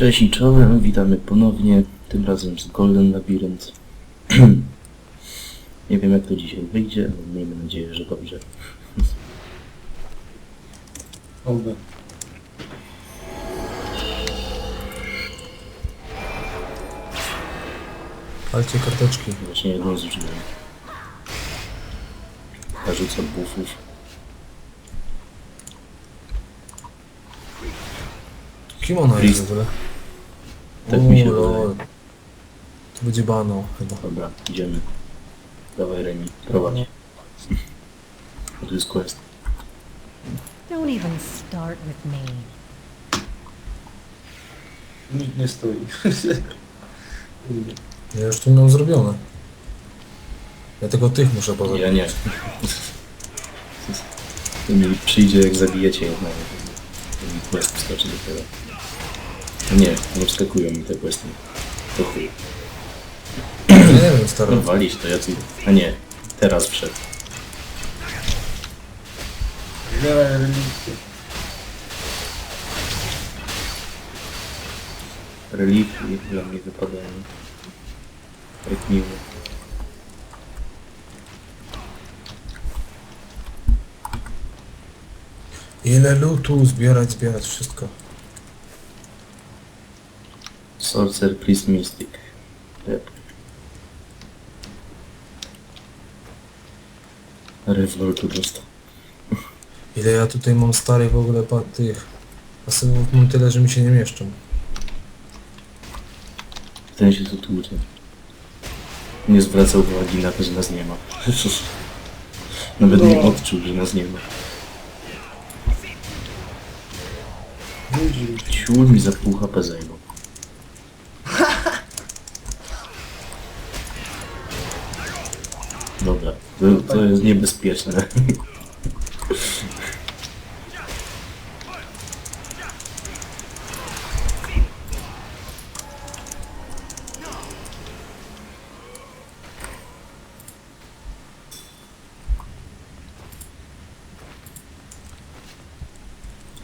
Cześć i czołem, witamy ponownie, tym razem z Golden Labyrinth. Nie wiem jak to dzisiaj wyjdzie, ale miejmy nadzieję, że dobrze. Oby. Palcie karteczki. Właśnie jedną zużyłem. Narzucę buffów. Kim ona jest w ogóle? Tak mi się lol. wydaje. To będzie bano chyba. Dobra, idziemy. Dawaj Remi, prowadź. A tu jest quest. Don't even start with me. Nikt nie stoi. Ja już tu mam zrobione. Ja tylko tych muszę pozabić. Ja nie. To mi przyjdzie jak zabijecie jednego. To mi quest wskoczy dopiero. Nie, nie wskakują mi te questy. To chuj. Ja nie wiem, stary. No walić to jacy... A nie, teraz wszedł. Relikwii dla mnie wypadają. Jak miło. Ile lutu zbierać, zbierać wszystko. Sorcerer Priest Mystic. Yep. Revoltu dostał. Ile ja tutaj mam starych w ogóle pa tych pasywów mam tyle, że mi się nie mieszczą. Ten się tu tłucze. Nie zwracał uwagi na to, że nas nie ma. Nawet nie No. odczuł, że nas nie ma. Ciul mi za pół HP zajmą. To, to jest niebezpieczne.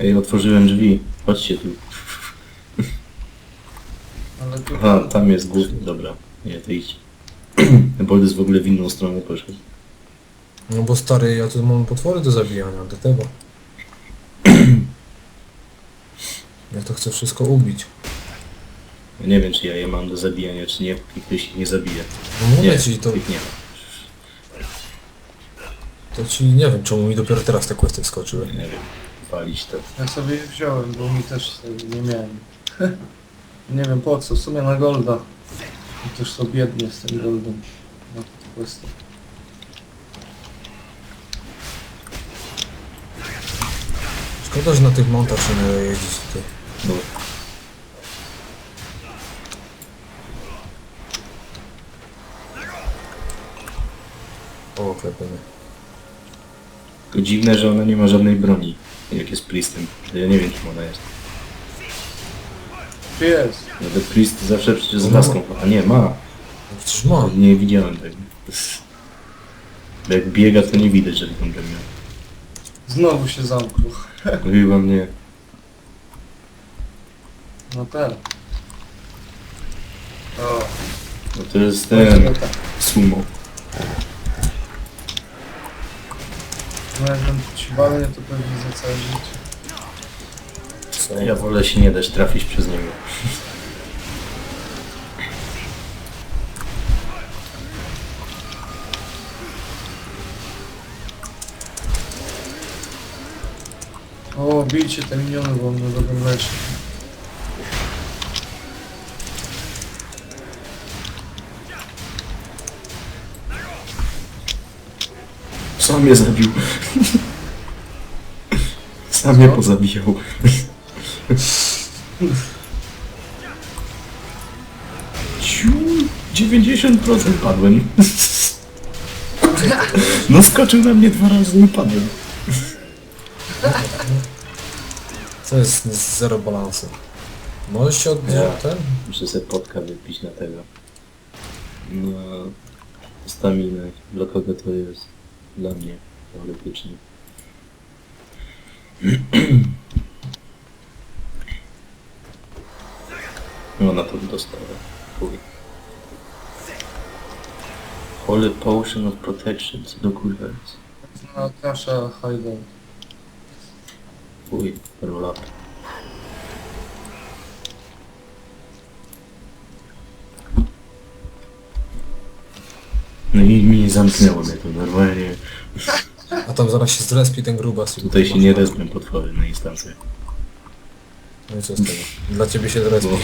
Ej, otworzyłem drzwi. Chodźcie tu. Ale tu... Aha, tam jest główny, dobra. Nie, to idź. Boldys w ogóle w inną stronę poszedł. No bo stary, ja tu mam potwory do zabijania, do tego. Ja to chcę wszystko ubić. Nie wiem, czy ja je mam do zabijania, czy nie, póki ktoś ich nie zabije. No mówię Nie, ci, to, ich nie ma. to ci nie wiem czemu mi dopiero teraz te questy wskoczyły. Nie wiem, palić to. Ja sobie je wziąłem, bo mi też sobie nie miałem. nie wiem po co, w sumie na golda. I też to biednie z tym goldem. No, to Szkoda, że na tych montach się nie jeździć tutaj. No, O, klepemy. to dziwne, że ona nie ma żadnej broni, jak jest Priestem. To ja nie wiem, kim ona jest. Tu jest. Nawet Priest zawsze przecież z No, laską, a nie, ma. No przecież mam. Nie widziałem tego. Bo Jak biega, to nie widać, że tą miał. Znowu się zamknął. Chyba mnie. No ten. O, No to jest ten tak. sumo. No jak on ci walnie, to pewnie za całe życie. Ja wolę się nie dać trafić przez niego. O, bijcie te miniony, bo mnie robią. Sam mnie zabił. Sam mnie Co? pozabijał. Ciu, 90% padłem. No skoczył na mnie dwa razy i padłem. Co jest z zero balansu? Możesz się od Ja. ten? Muszę sobie potka wypić na tego. Na staminę. Dla kogo to jest? Dla mnie, teoretycznie. No na to dostała. Chuj. Holy Potion of Protection, co do kurwa jest? No, hideout. Chuj, up. No i mi zamknęło mnie to normalnie. A tam zaraz się zrespi ten grubas. i Tutaj się nie respią potwory na instancję. No i co z tego? Dla ciebie się zrespi. Bo-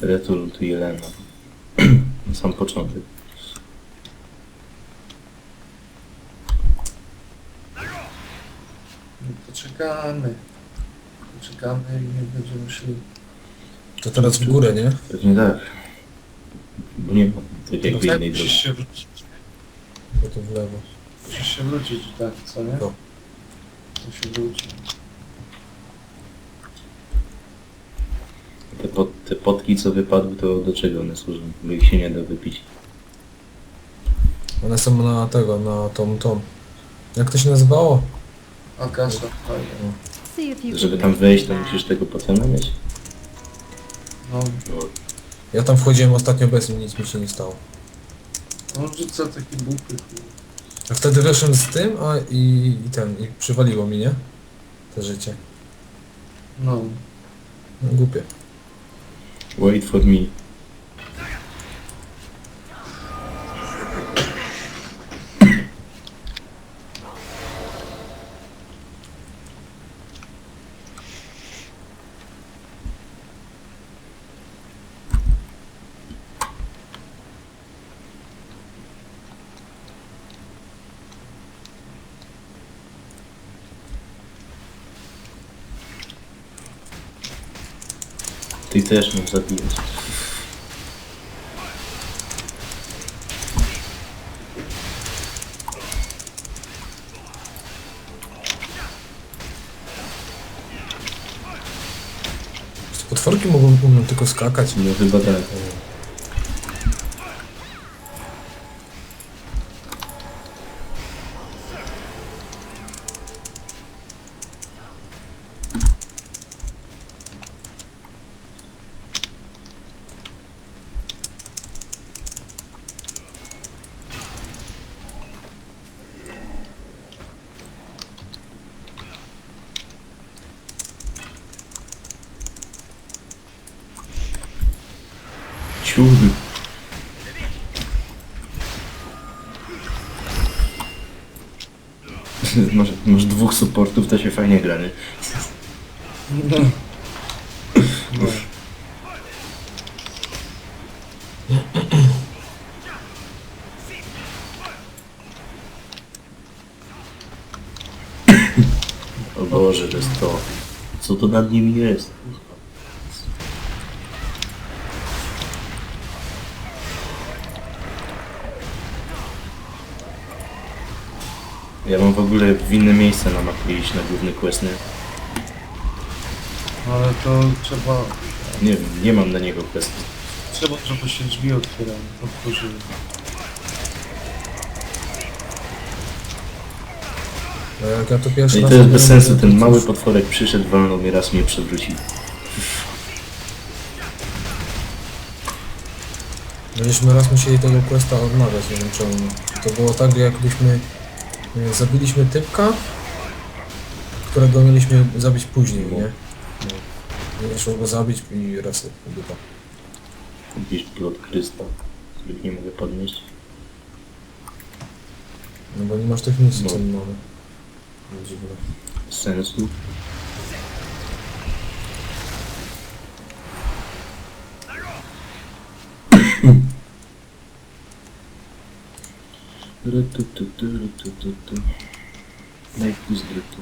Return to Jelena. Na sam początek. No, Poczekamy. Poczekamy i nie będziemy szli. To teraz w górę, nie? Pewnie tak. Bo nie ma tak jakby innej drogi. musisz się wrócić. Bo to w lewo. Musisz się wrócić, tak, co nie? No. To się wróci. Te, pot, te potki co wypadły to do czego one służą? Bo ich się nie da wypić. One są na tego, na tą, tą. Jak to się nazywało? Akasza, fajnie. See if you Żeby can tam wejść to musisz tego potwora mieć. No, No, Ja tam wchodziłem ostatnio bez nim, nic mi się nie stało. on rzuca takie bupy. A wtedy wyszłem z tym, a i, i ten, i przywaliło mi, nie? To życie. No. No głupie. wait for me. Ty też masz zabijać. Te potworki mogą umiem tylko skakać. No chyba tak. Ciur. masz, masz dwóch supportów, to się fajnie gra, nie? No. no. O Boże, to jest to. Co to nad nimi jest? W ogóle w inne miejsce na mapie iść na główny quest, nie? Ale to trzeba... Nie wiem, nie mam na niego questu. Trzeba, żeby się drzwi otwierały, otworzyły. No jak ja to pierwszy No i raz to jest bez sensu, ten coś- mały potworek przyszedł, walnął mnie raz mnie przewrócił. Będziemy raz musieli tego questa odmawiać, nie wiem czemu. To było tak, jakbyśmy e, zabiliśmy typka, którego mieliśmy zabić później, nie? No. Nie szło go zabić i raz dupa. Jakiś plot krystal, których nie mogę podnieść. No bo nie masz tych misji, No. co my mamy. No Dziwne. Bez sensu. Najpierw z drytu.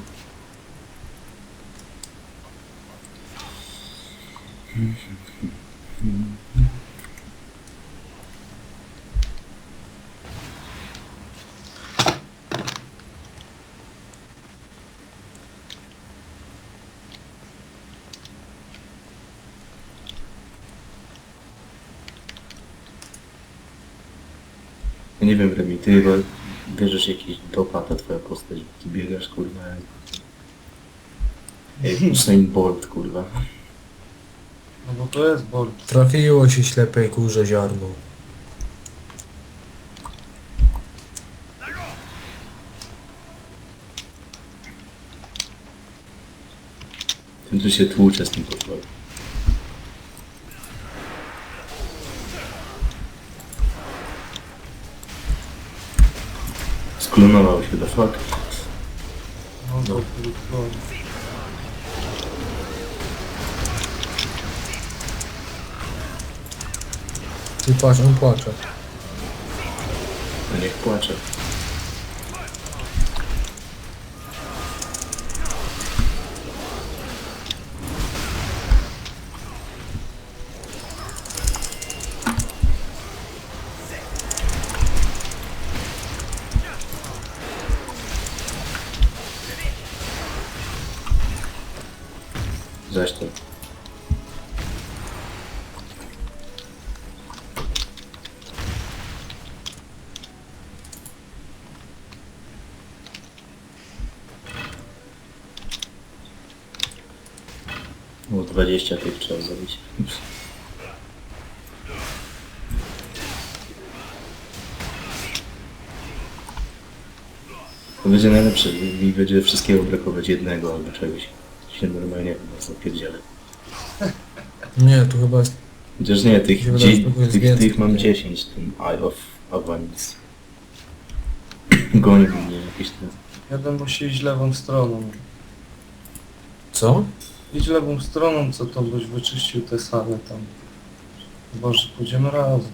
Ja nie wiem, Remi, ty chyba bierzesz jakiś dopa, ta twoja postać, ty biegasz, kurwa, jak... Jak Usain Bolt, kurwa. No bo to jest bolt. Trafiło się ślepej kurze ziarno. Tym tu się tłucze z tym potworem. Sklonował się, the fuck. No to krótko. Ty patrz, on płacze. No niech Zaś to. No 20 tych trzeba zrobić. To będzie najlepsze, mi będzie wszystkiego brakować jednego albo czegoś. Się normalnie chyba zapierdzielę. Nie, tu chyba jest... Chociaż nie, tych, się że jest tych, więcej tych mam tutaj. 10, ten Eye of Avanice. Goni mnie jakieś te... Jeden musi iść lewą stroną. Co? Idź lewą stroną, co to byś wyczyścił te sale tam. Boże, pójdziemy razem.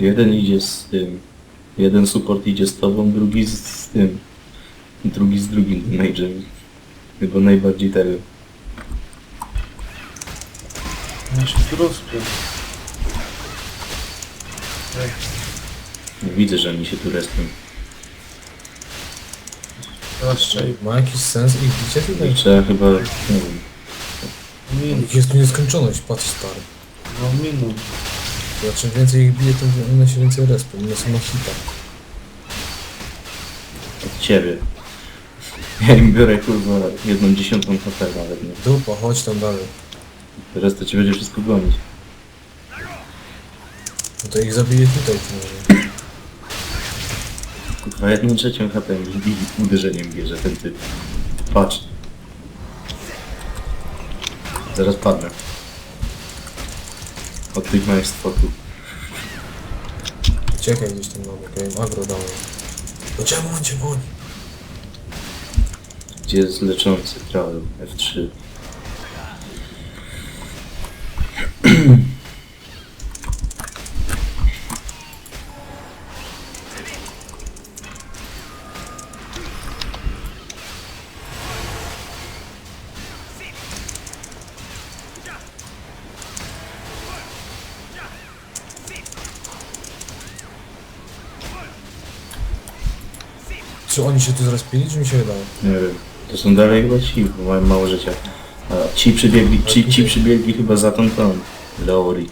Jeden idzie z tym, jeden support idzie z tobą, drugi z, z tym, drugi z drugim mage'em. Chyba najbardziej tego. Ja się tu rozpię. Nie widzę, że oni się tu respią. Ma jakiś sens ich bicie tutaj? Trzeba chyba, nie wiem, Min, Ich jest tu nieskończoność, patrz stary. no minut. Ja czym więcej ich bije, tym one się więcej respią. One są na hita. od ciebie. Ja im biorę kurwa jedną dziesiątą HP nawet, nie? Dupa, chodź tam dalej. Teraz to ci będzie wszystko gonić. No to ich zabije tutaj, to może. Kurwa, jedną trzecią HP mi i uderzeniem bierze ten typ. Patrz. Zaraz padnę. Od tych małych stwoków. Uciekaj gdzieś tam na bok, ja im agro dałem. No czemu on cię goni? Gdzie jest leczący trial F3? Czy oni się tu zrespili, czy mi się wydaje? Nie wiem. To są dalej chyba ci, bo mają mało życia. Ci przybiegli, ci, ci przybiegli chyba za tą tą. Lauri.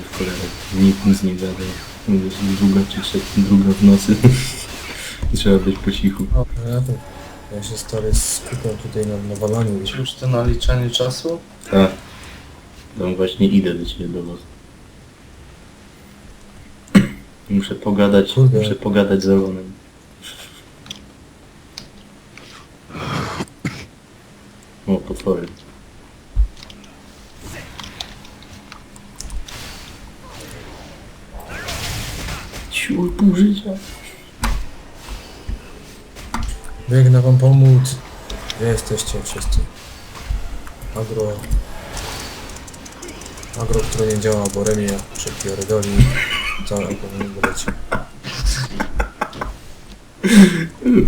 W kolejny. Nikt nic nie gada. Jest druga czy trzecia, druga w nocy. Trzeba być po cichu. No, ja, to, ja się stary skupiam tutaj na nawalaniu. Czy już to naliczanie czasu? Tak. Tam właśnie idę do ciebie do was. Muszę pogadać, Kurde. muszę pogadać z Aaronem. O, potwory. Ciul pół życia. Biegnę wam pomóc. Gdzie jesteście wszyscy? Agro. Agro, które nie działa, bo Remia przepierdoli. Całe powinien leci.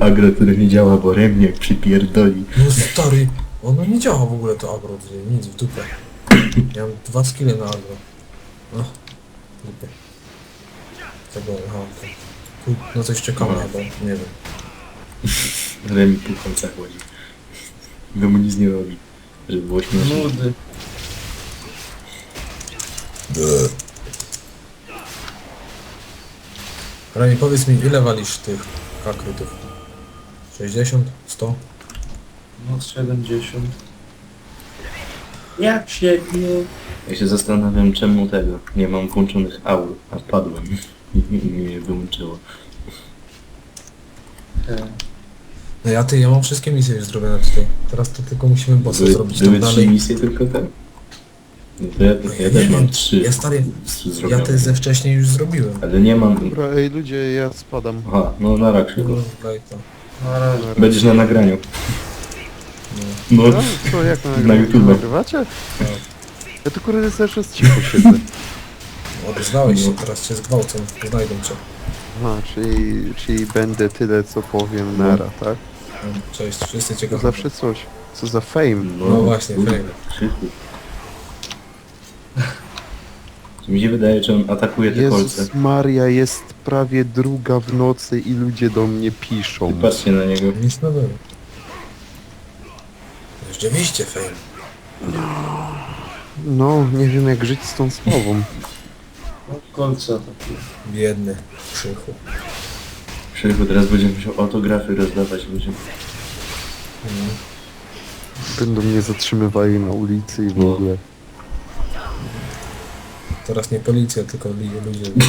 Agro, które nie działa, bo remnie jak przypierdoli. No stary, ono nie działa w ogóle to agro, tutaj, nic w dupę. Ja mam dwa skille na agro. No, dupę. Tego. Chuj, No coś czekamy Aha. chyba, nie wiem. Remi po końcach chodzi. No mu nic nie robi. Żeby było śmieszne. Nudy. Rani, powiedz mi, ile walisz tych kakrytów? 60? 100? No 70. Jak się bije? Ja się zastanawiam czemu tego. Nie mam włączonych aur, a padłem. Mnie wyłączyło. E, No ja ty, ja mam wszystkie misje już zrobione tutaj. Teraz to tylko musimy bossa Były, zrobić były tam trzy dalej. misje tylko te. No to ja, ja też mam trzy Ja stary, ja zrobione. te ze wcześniej już zrobiłem. Ale nie mam... Dobra, ej ludzie, ja spadam. Aha, no na rak szybko. Daj to. Na razie. Będziesz na nagraniu. No, No, co, jak na, Na YouTube. nagrywacie? Ja tu kurde zawsze z cicho siedzę. Odezwałeś się, teraz cię zgwałcą, znajdą cię. Aha, czyli, czyli będę tyle co powiem nara, tak? No, Cześć, wszyscy cię To kochają. zawsze coś. Co za fame. no, No właśnie, kurde, fajne. Krzychu. Mi się wydaje, że on atakuje te kolce. Jezus Maria, jest prawie druga w nocy i ludzie do mnie piszą. Ty patrzcie na niego. Nic nowego. Rzeczywiście fajnie. No, nie wiem jak żyć z tą słową. Kolce takie. Biedny. Krzychu. Krzychu, teraz będzie musiał autografy rozdawać ludziom. Będą mnie zatrzymywali na ulicy i w No. ogóle. Teraz nie policja, tylko li- ludzie.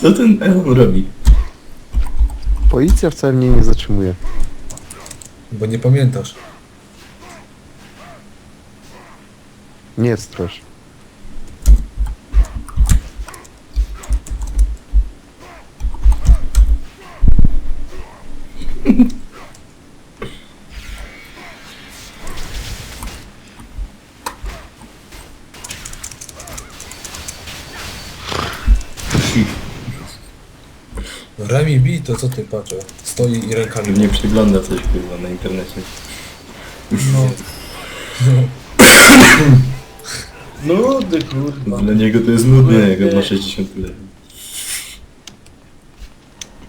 Co ten Elon robi? Policja wcale mnie nie zatrzymuje. Bo nie pamiętasz. Nie strasz. No Remi B to co ty patrzę? Stoi i rękami. Pewnie przegląda coś kurwa na internecie. No. No. Nudy kurwa. Dla niego to jest nudne, jak on ma 60 lat.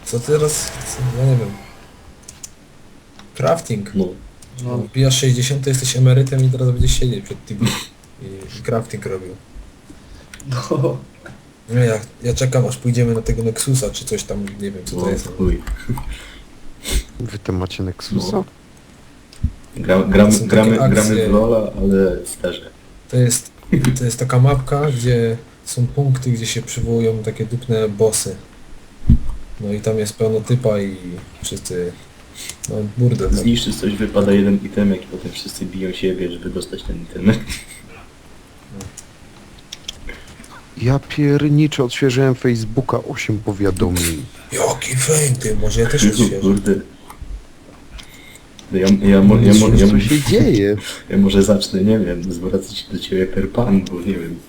Co teraz? Co, ja nie wiem. Crafting. No. No. Wbijasz 60, to jesteś emerytem i teraz będziesz siedzieć przed TV i, i crafting robił. No. No ja, ja czekam aż pójdziemy na tego Nexusa czy coś tam, nie wiem co to No, jest. chuj. Wy to macie Nexusa? No. Gra, gramy, Są takie gramy, akcje. gramy w Lola, ale sterze. To jest, to jest taka mapka, gdzie są punkty, gdzie się przywołują takie dupne bossy. No i tam jest pełno typa i wszyscy... No burdel. No. Zniszczy coś, wypada jeden itemek i potem wszyscy biją siebie, żeby dostać ten itemek. Ja pierniczę, odświeżyłem Facebooka 8 powiadomień. Jaki fame ty, może ja też odświeżę. Kurde. Ja, ja, mo, ja, mo, ja, Co się dzieje? ja może zacznę, nie wiem, zwracać się do ciebie per pan, bo nie wiem.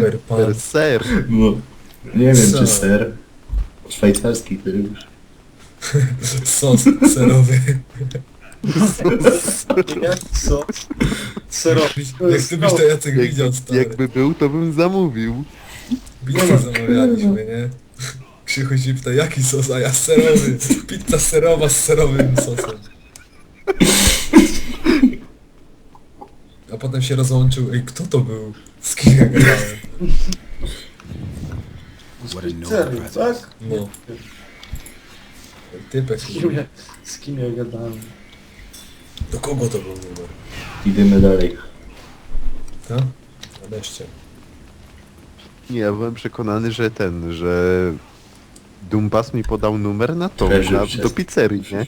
Per pan. Per ser. No, nie wiem, Co? czy ser. Szwajcarski to już. Sos serowy. Jak co? Serowy. Jak gdybyś to Jacek widział stary. Jakby był, to bym zamówił. Pizzę zamawialiśmy, nie? Krzychu się pyta, jaki sos, a ja serowy. Pizza serowa z serowym sosem. A potem się rozłączył, ej, kto to był? Z kim ja gadałem? Z pizzerii, tak? No. Typek. Z kim ja, z kim ja gadałem? Do kogo to był numer? Idziemy dalej. Tak? Nadeszcie. Nie, ja byłem przekonany, że ten, że Dumbas mi podał numer na to, Treasure na, chest. do pizzerii, nie?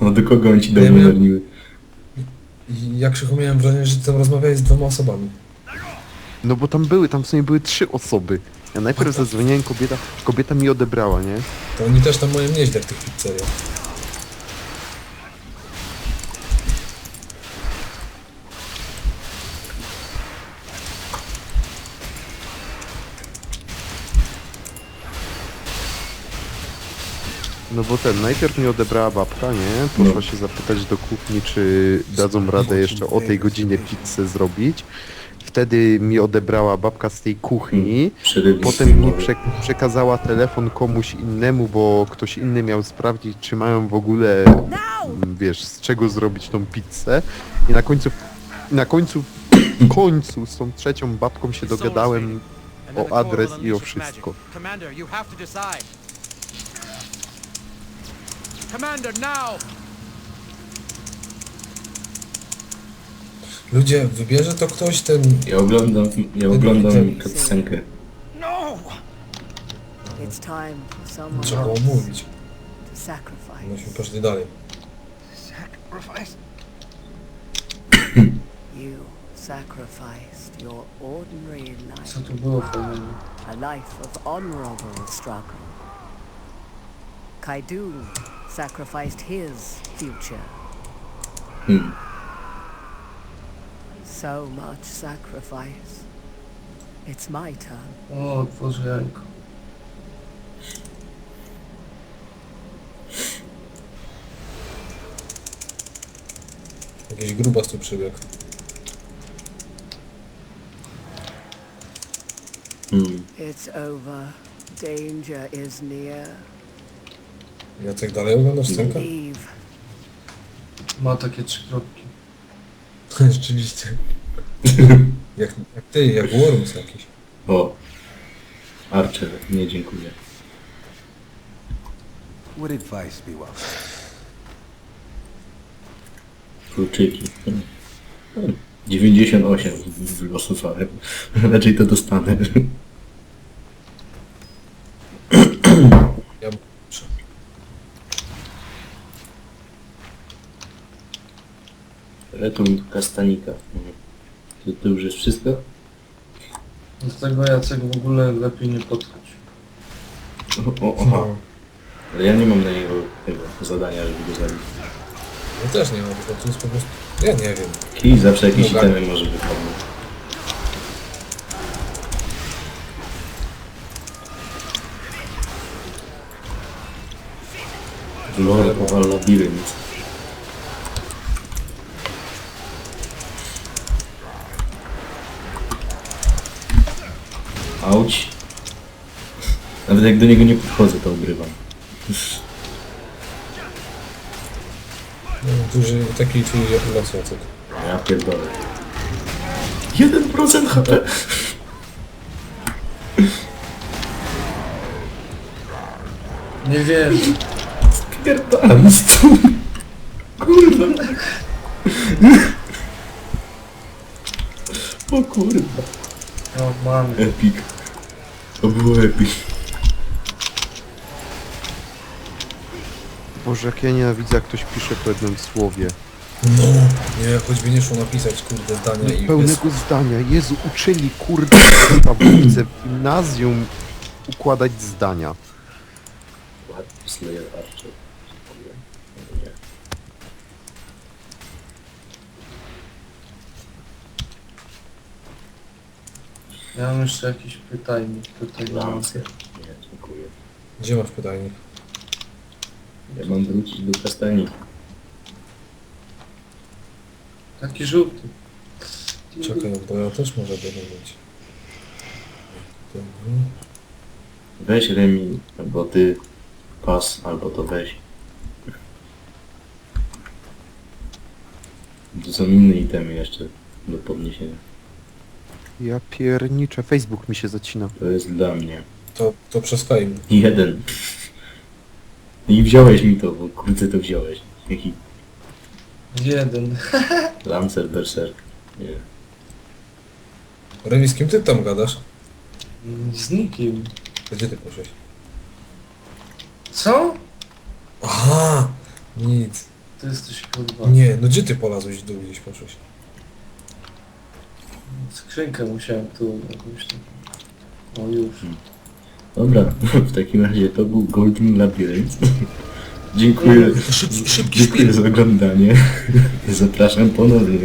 No do kogo on ci dał Ja miałem- numer niby? I ja Krzychu miałem wrażenie, że tam rozmawiałeś z dwoma osobami. No bo tam były, tam w sumie były trzy osoby. Ja najpierw zadzwoniłem kobieta, kobieta mi odebrała, nie? To oni też tam mają nieźle w tych pizzeriach. No bo ten, najpierw mi odebrała babka, nie? Poszła no. się zapytać do kuchni, czy dadzą radę jeszcze o tej godzinie pizzę zrobić. Wtedy mi odebrała babka z tej kuchni. Przeryw Potem mi prze przekazała telefon komuś innemu, bo ktoś inny miał sprawdzić, czy mają w ogóle, mm, wiesz, z czego zrobić tą pizzę. I na końcu, na końcu, w końcu z tą trzecią babką się dogadałem o adres i o wszystko. Commander, now! Ludzie, wybierze to ktoś ten... Ja oglądam, ja oglądam cutscenkę. No! It's time for someone Trzeba było mówić. to sacrifice. Myśmy poszli dalej. Sacrifice? You sacrificed your ordinary Co life, tu było a life of honorable struggle. Kaidun sacrificed his future. Hmm. So much sacrifice. It's my turn. O, otworzę jajko. Jakiś grubas tu przybiegł. Hmm. It's over. Danger is near. Jacek dalej oglądasz scenkę? Ma takie trzy kropki. Rzeczywiście. jak, jak ty, jak Worms jakiś. O. Archer, nie dziękuję. Would advice be welcome? Kluczyki. Hmm. 98 wylosowałem. Raczej to dostanę. Ja muszę. Retun Kastanika. Mhm. To, to już jest wszystko? Do tego Jacek w ogóle lepiej nie podchodź. O, o, aha. Ale ja nie mam na niego tego zadania, żeby go zabić. Ja też nie mam, bo to jest po prostu... Ja nie wiem. Kij zawsze jakieś Dobra. itemy może wypadnąć. Labirynt. Auć. Nawet jak do niego nie podchodzę, to obrywam. No, duży taki twój los Jacek. Ja pierdolę. 1% HP! Nie wiem. Spierdalam stąd. Kurwa. O kurwa. No, mamy. Epic. To było epic. Boże, jak ja nienawidzę, jak ktoś pisze po jednym słowie. No, nie, choćby nie szło napisać, kurde, zdania i bez... Pełnego zdania. Jezu, uczyli, kurde, w w gimnazjum układać zdania. What? Slayer Archer. Nie. Ja mam jeszcze jakiś pytajnik tutaj. Lancer. Nie, dziękuję. Gdzie masz pytajnik? Ja mam wrócić do kastanika. Taki żółty. Czekaj, bo ja też może będę mieć. Dobra. Weź Remi, albo ty pas, albo to weź. To są inne itemy jeszcze do podniesienia. Ja pierniczę, Facebook mi się zacina. To jest dla mnie. To, to przeskajmy. Jeden. I wziąłeś mi to, bo kurde to wziąłeś. Jaki Jeden. Lancer Berserk. Nie. Rewi, z kim ty tam gadasz? Z nikim. Gdzie ty poszłeś? Co? Aha! Nic. Ty jesteś kurwa. Nie, no gdzie ty polazłeś w dół gdzieś poszłeś? Skrzynkę musiałem tu jakąś tam. O już. Dobra, w takim razie to był Golden Labyrinth. Dziękuję, Szybki, szybki dziękuję za oglądanie. Zapraszam ponownie.